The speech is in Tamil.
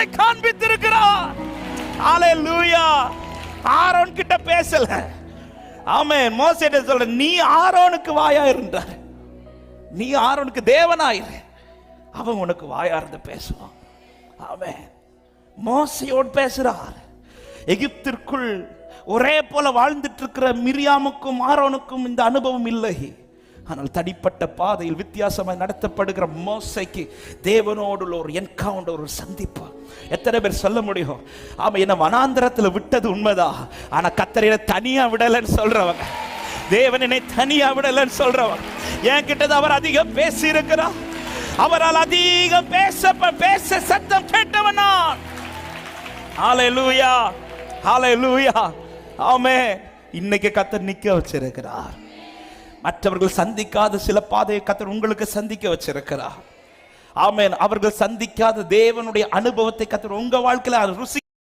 பதிலை காண்பித்திருக்கிறார். லூயா ஆரோன் கிட்ட பேசல. ஆமே மோசேட்ட சொல்ற? நீ ஆரோனுக்கு வாயா இருந்தார் நீ ஆரோனுக்கு தேவனாயிரு. அவன் உனக்கு வாயா இருந்து பேசுவான். அவன் மோசையோடு பேசுறார். எகிப்திற்குள் ஒரே போல வாழ்ந்துட்டு இருக்கிற மிரியாமுக்கும் ஆரோனுக்கும் இந்த அனுபவம் இல்லை. ஆனால் தடிப்பட்ட பாதையில் வித்தியாசமாக நடத்தப்படுகிற மோசைக்கு தேவனோடு ஒரு என்கவுண்டர் ஒரு சந்திப்பு. எத்தனை பேர் சொல்ல முடியும்? ஆமா என்ன வனாந்திரத்துல விட்டது உண்மைதான் ஆனா கத்தரையில தனியா விடலைன்னு சொல்றவங்க. தேவன் என்னை தனியா விடலைன்னு சொல்றவங்க. என் கிட்டது அவர் அதிகம் பேசி இருக்கிறார் அவரால் அதிகம் பேச பேச சத்தம் கேட்டவன் நான். ஆலை லூயா ஆமே. இன்னைக்கு கத்தர் நிக்க வச்சிருக்கிறார். மற்றவர்கள் சந்திக்காத சில பாதையை கத்தர் உங்களுக்கு சந்திக்க வச்சிருக்கிறார். ஆமேன். அவர்கள் சந்திக்காத தேவனுடைய அனுபவத்தை கத்தர் உங்க வாழ்க்கையில் ருசி